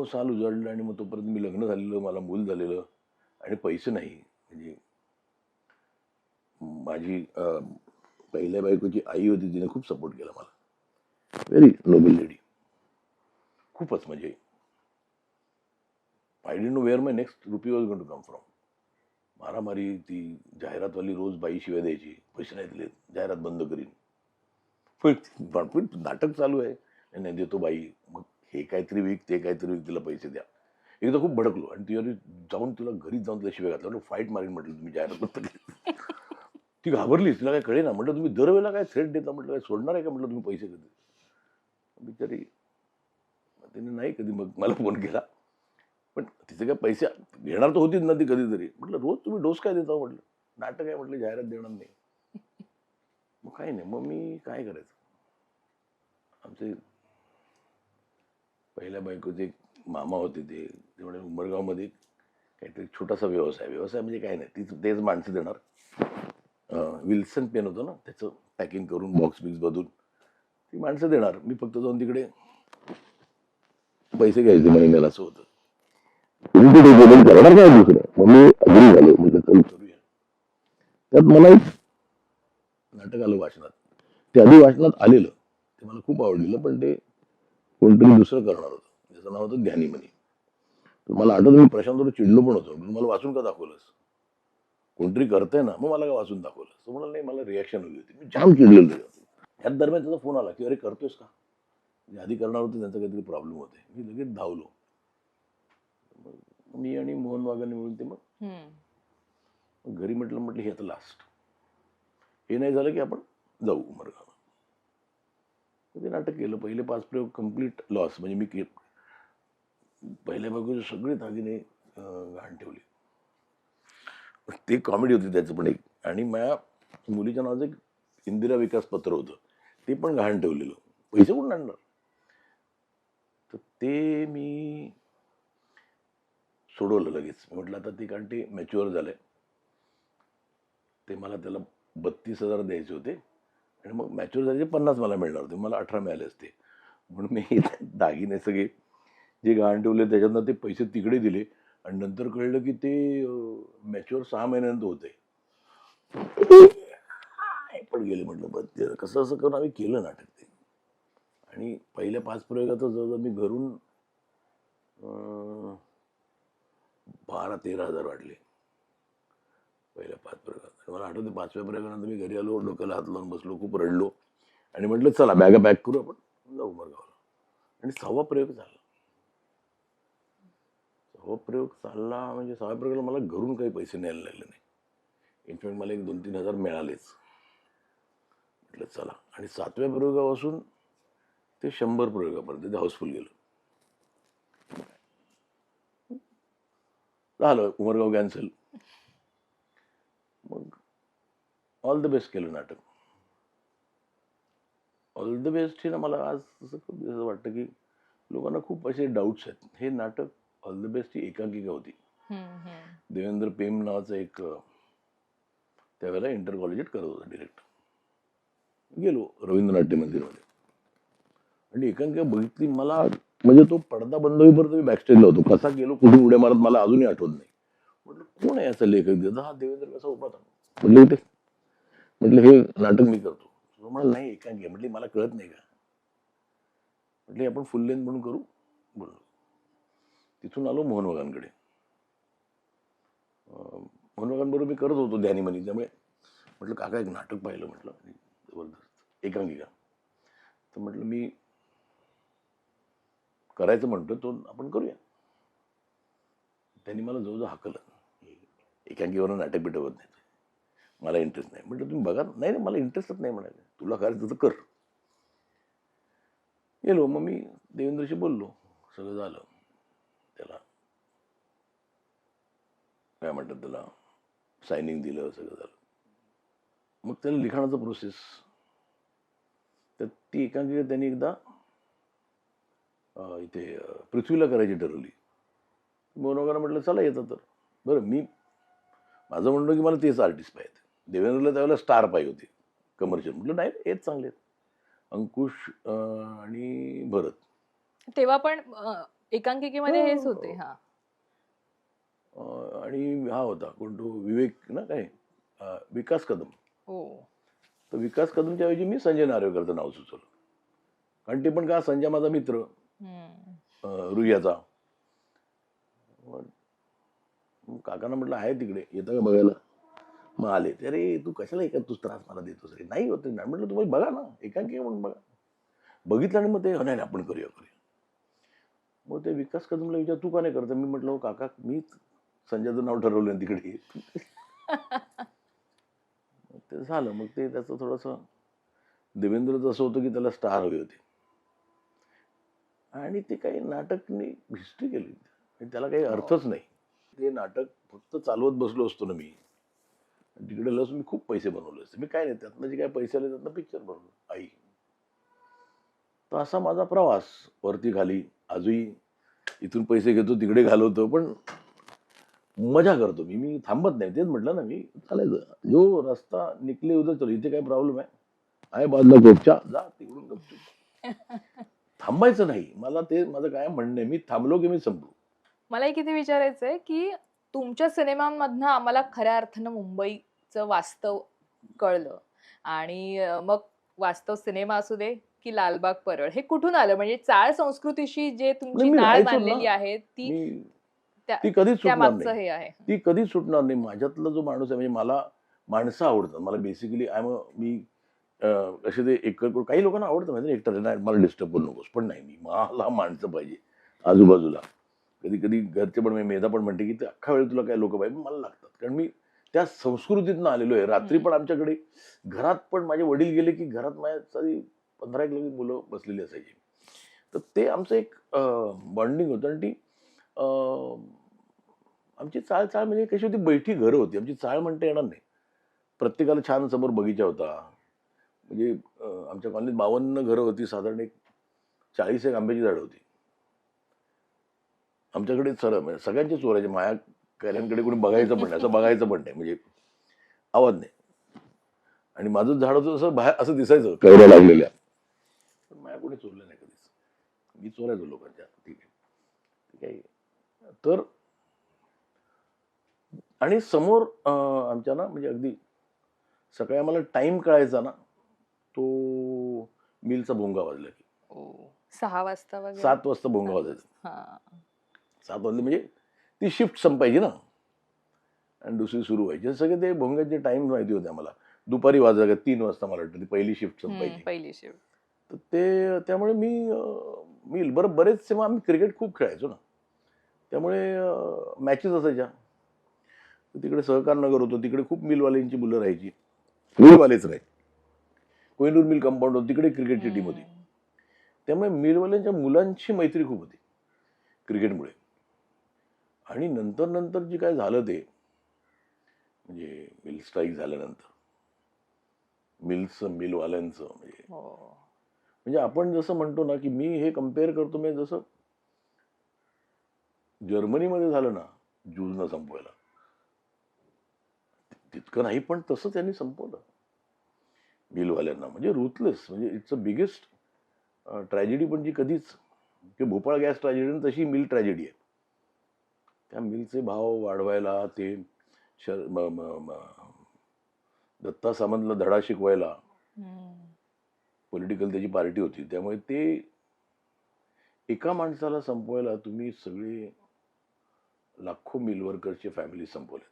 नऊ साल उजाडलं आणि मग तोपर्यंत मी लग्न झालेलं मला मूल झालेलं आणि पैसे नाही. म्हणजे माझी पहिल्या बायकोची आई होती तिने खूप सपोर्ट केला मला. व्हेरी नोबल लेडी खूपच म्हणजे I don't know where my next rupee was gone to come from मारामारी ती जाहिरातवाली रोज बाई शिवाय द्यायची पैसे नाही दिले जाहिरात बंद करीन. पण पण नाटक चालू आहे. नाही, नाही देतो बाई. मग हे काहीतरी विक ते काहीतरी विक तिला पैसे द्या. एकदा खूप भडकलो आणि ती जाऊन तुला घरीच जाऊन तिला शिवाय घातलं फाईट मारीन म्हटलं तुम्ही जाहिरात ती घाबरली तिला काय कळे ना म्हटलं तुम्ही दरवेळेला काय थ्रेट देता? म्हटलं काय सोडणार आहे का? म्हटलं तुम्ही पैसे कधी? बिचारी तिने नाही कधी मग मला फोन केला. पण तिचे काय पैसे घेणार तर होतीच ना ती कधीतरी. म्हटलं रोज तुम्ही डोस काय देता हो म्हटलं? नाटक आहे म्हटलं जाहिरात देणार नाही. मग काही नाही. मग मी काय करायचं? आमचे पहिल्या बायकोचे एक मामा होते ते ते म्हणे काहीतरी छोटासा व्यवसाय व्यवसाय म्हणजे काय नाही तीच तेच माणसं देणार. विल्सन पेन होतं ना त्याचं पॅकिंग करून बॉक्स बिक्स बदलून ती माणसं देणार. मी फक्त जाऊन तिकडे पैसे घ्यायचे महिन्याला असं होतं. तुम्ही करणार काय दुसरं? मग मी अग्री झालो म्हणजे चल करूया. त्यात मला एक नाटक आलं वाचनात. ते आधी वाचनात आलेलं. ते मला खूप आवडलेलं पण ते कोणतरी दुसरं करणार होतं. त्याचं नाव होतं ध्यानीमनी तर मला आठवतं मी प्रशांतवर चिडलो पण होतो. "तू मला वाचून का दाखवलंस? कोणतरी करतंय ना मग मला का वाचून दाखवलंस? तो म्हणाला नाही मला रिॲक्शन हवी होती. मी जाम चिडलेलो. ह्याच दरम्यान त्याचा फोन आला की अरे करतोयस का? आधी करणार होते त्यांचा काहीतरी प्रॉब्लेम होते मी लगेच धावलो. मी आणि मोहन वागाने मिळून ते मग घरी म्हटलं म्हटलं हे आता लास्ट हे नाही झालं की आपण जाऊ उमरगाव ते नाटक केलं. पहिले पाच प्रयोग कंप्लीट लॉस म्हणजे मी के पहिल्या बाजूचे सगळे दागिने घाण ठेवले. ते कॉमेडी होती त्याचं पण एक. आणि माझ्या मुलीच्या नावाचं एक इंदिरा विकास पत्र होतं. ते पण घाण ठेवलेलं. पैसे कोण आणणार? तर ते मी सोडवलं लगेच. मी म्हटलं आता ते कारण ते मॅच्युअर झालंय. ते मला त्याला बत्तीस हजार द्यायचे होते. आणि मग मॅच्युअर झाले पन्नास मला मिळणार होते. मला अठरा मिळाले असते. म्हणून मी दागिने सगळे जे गहाण ठेवले त्याच्यातनं ते पैसे तिकडे दिले आणि नंतर कळलं की ते मॅच्युअर सहा महिन्यानंतर होते. पण गेले म्हटलं बघ ते कसं असं करून आम्ही केलं नाटक ते? आणि पहिल्या पाच प्रयोगातच जवळजवळ मी घरून बारा तेरा हजार वाटले. पहिल्या पाच प्रयोगात. मला आठवते पाचव्या प्रयोगानंतर मी घरी आलो डोक्याला हात लावून बसलो खूप रडलो. आणि म्हटलं चला बॅगा पॅक करू आपण. जाऊ उमरगावला. आणि सहावा प्रयोग झाला. सहावा प्रयोग चालला म्हणजे सहाव्या प्रयोगाला मला घरून काही पैसे न्यायला लागले नाही. इनफॅक्ट मला एक दोन तीन हजार मिळालेच. म्हटलं चला. आणि सातव्या प्रयोगापासून ते शंभर प्रयोगापर्यंत ते हाऊसफुल गेलो. झालं उमरगाव कॅन्सल मग ऑल द बेस्ट केलं नाटक. ऑल द बेस्ट हे ना मला आज असं खूप असं वाटतं की लोकांना खूप असे डाऊट्स आहेत. हे नाटक ऑल द बेस्ट ही एकांकिका होती. देवेंद्र पेम नावाचा एक त्यावेळेला इंटर कॉलेजात करत होता डिरेक्ट गेलो रवींद्रनाट्य मंदिरमध्ये. आणि एकांकिका बघितली मला म्हणजे तो पडदा बंद होईपर्यंत मी बॅकस्टेजला होतो. कसा गेलो कुठून उड्या मारत मला अजूनही आठवत नाही. म्हटलं कोण आहे याचा लेखक? हा देवेंद्र कसा उभा म्हटलं म्हटलं हे नाटक मी करतो. म्हणाल नाही एकांकी म्हटली मला कळत नाही का? म्हटले आपण फुल लेन म्हणून करू? बोललो. तिथून आलो मोहन वागांकडे मोहन वागांबरोबर मी करत होतो ध्यानीमनी त्यामुळे म्हटलं काका एक नाटक पाहिलं म्हटलं जबरदस्त. एकांकिका तर म्हटलं मी करायचं म्हणतो तो आपण करूया. त्यांनी मला जवळजवळ हाकलं. एकांकीवर नाटक बिटवत नाही मला इंटरेस्ट नाही. म्हटलं तुम्ही बघा नाही नाही मला इंटरेस्टच नाही म्हणाले तुला करायचं तर कर. गेलो. मग मी देवेंद्रशी बोललो. सगळं झालं. त्याला काय म्हणतात त्याला? सायनिंग दिलं सगळं झालं. मग त्याला लिखाणाचं प्रोसेस तर ती एकांकिका त्यांनी एकदा इथे पृथ्वीला करायची ठरवली. मोनोगाला म्हटलं चला येतं तर. बरं मी माझं म्हणणं की मला तेच आर्टिस्ट पाहिजे देवेंद्रला त्यावेळेला स्टार पाहिजे होती. कमर्शियल. म्हटलं नाही हेच चांगले आहेत. अंकुश आणि भरत. तेव्हा पण एकांकिकेमध्ये हेच हो. होते हा. अं, आणि हा होता कोण तो? विवेक ना काय? विकास कदम. हो. तर विकास कदमच्या ऐवजी मी संजय नार्वेकरचं नाव सुचवलं. कारण ते पण का संजय माझा मित्र. मग काकांना म्हटलं आहे तिकडे येतं का बघायला? मग आले ते अरे तू कशाला एका तू त्रास मला देतोस रे? नाही होत नाही म्हटलं तुम्ही बघा ना एकांकी म्हणून बघा. बघितलं आणि मग ते "हो, नाही आपण करूया करूया. मग ते विकास कदमला विचार तू का नाही करत? मी म्हटलं "हो, काका मीच संजयचं नाव ठरवलं तिकडे. ते झालं मग ते त्याचं थोडंसं देवेंद्रचं असं होतं की त्याला स्टार हवे होते. आणि ते काही नाटकनी हिस्ट्री केली. आणि त्याला काही अर्थच नाही. ते नाटक फक्त चालवत बसलो असतो ना मी. तिकडे लस मी खूप पैसे बनवले असते. मी काय नाही त्यातनं जे काय पैसे आले त्यातनं पिक्चर बनवलं. आई. तर असा माझा प्रवास वरती खाली. आजही इथून पैसे घेतो तिकडे घालवतो पण मजा करतो मी. मी थांबत नाही. तेच म्हटलं ना मी चालायचं जो रस्ता निकले उधर चलो इथे काय प्रॉब्लेम आहे? आहे बाजूला गोपच्या जा तिकडून गपचूप. थांबायचं नाही. मला ते माझं काय म्हणणं मी थांबलो की मी संपलो. मला एक इथे विचारायचं आहे की तुमच्या सिनेमांमधनं आम्हाला खऱ्या अर्थानं मुंबईचं वास्तव कळलं. आणि मग वास्तव सिनेमा असू दे की लालबाग परळ हे कुठून आलं? म्हणजे चाळ संस्कृतीशी जे तुमची नाळ. बांधलेली आहे ती ती कधीच सुटणार नाही. हे आहे. ती कधीच सुटणार नाही. माझ्यातला जो माणूस आहे म्हणजे मला माणसं आवडतात. मला बेसिकली आय म असे ते एक काही लोकांना आवडतं माहिती एकटं नाही मला डिस्टर्ब करू नकोस. पण नाही मी मला माणसं पाहिजे आजूबाजूला. कधी कधी घरचे पण मेधा पण म्हणते की ते अख्खा वेळ तुला काय लोक पाहिजे मला लागतात. कारण मी त्या संस्कृतीतनं आलेलो आहे रात्री पण आमच्याकडे घरात पण माझे वडील गेले की घरात माझ्या पंधरा एक लोक मुलं बसलेली असायची. तर ते आमचं एक बॉन्डिंग होतं. आणि ती आमची चाळ चाळ म्हणजे कशी होती बैठी घरं होती. आमची चाळ म्हणता येणार नाही. प्रत्येकाला छान समोर बगीचा होता. म्हणजे आमच्या कॉलनीत बावन्न घरं होती. साधारण एक चाळीस एक आंब्याची झाडं होती. आमच्याकडे सर म्हणजे सगळ्यांचे चोरायचे माया कैऱ्यांकडे कोणी बघायचं पण नाही असं बघायचं पण नाही म्हणजे आवाज नाही. आणि माझं झाड होतं असं बाहेर असं दिसायचं कैऱ्या लागलेल्या. पण माया कोणी चोरलं नाही कधीच. मी चोरायचो लोकांच्या ठीक आहे. ठीक आहे. तर आणि समोर आमच्या ना म्हणजे अगदी सकाळी आम्हाला टाइम कळायचा ना तो मिलचा भोंगा वाजला की. सहा वाजता सात वाजता भोंगा वाजायचा. सात वाजले म्हणजे ती शिफ्ट संपायची ना. आणि दुसरी सुरू व्हायची. सगळे ते भोंगाचे टाइम माहिती होते आम्हाला. दुपारी वाजायला तीन वाजता मला वाटतं ती पहिली शिफ्ट संपायची. पहिली शिव तर ते त्यामुळे मी मी बरं बरेचसे मग आम्ही क्रिकेट खूप खेळायचो ना त्यामुळे मॅचेस असायच्या. तिकडे सहकार नगर होतं. तिकडे खूप मिलवाल्यांची मुलं राहायची. मिलवालेच राहायचे. कोहिनूर मिल कंपाऊंड होतं. तिकडे क्रिकेटची टीम होती. त्यामुळे मिलवाल्यांच्या मुलांची मैत्री खूप होती. क्रिकेटमुळे आणि नंतर नंतर जे काय झालं ते म्हणजे मिल स्ट्राईक झाल्यानंतर. मिल्सचं मिलवाल्यांचं म्हणजे हो. म्हणजे आपण जसं म्हणतो ना की मी हे कंपेअर करतो मी जसं जर्मनीमध्ये झालं ना ज्यूजना संपवायला. तितकं नाही पण तसं त्यांनी संपवलं. मिलवाल्यांना म्हणजे रुथलेस म्हणजे इट्स अ बिगेस्ट ट्रॅजेडी पण जी कधीच की भोपाळ गॅस ट्रॅजेडी तशी मिल ट्रॅजेडी आहे. त्या मिलचे भाव वाढवायला ते शर म, म, म, दत्ता सामंतला धडा शिकवायला पॉलिटिकल त्याची पार्टी होती. त्यामुळे ते एका माणसाला संपवायला तुम्ही सगळे लाखो मिल वर्कर्सचे फॅमिली संपवले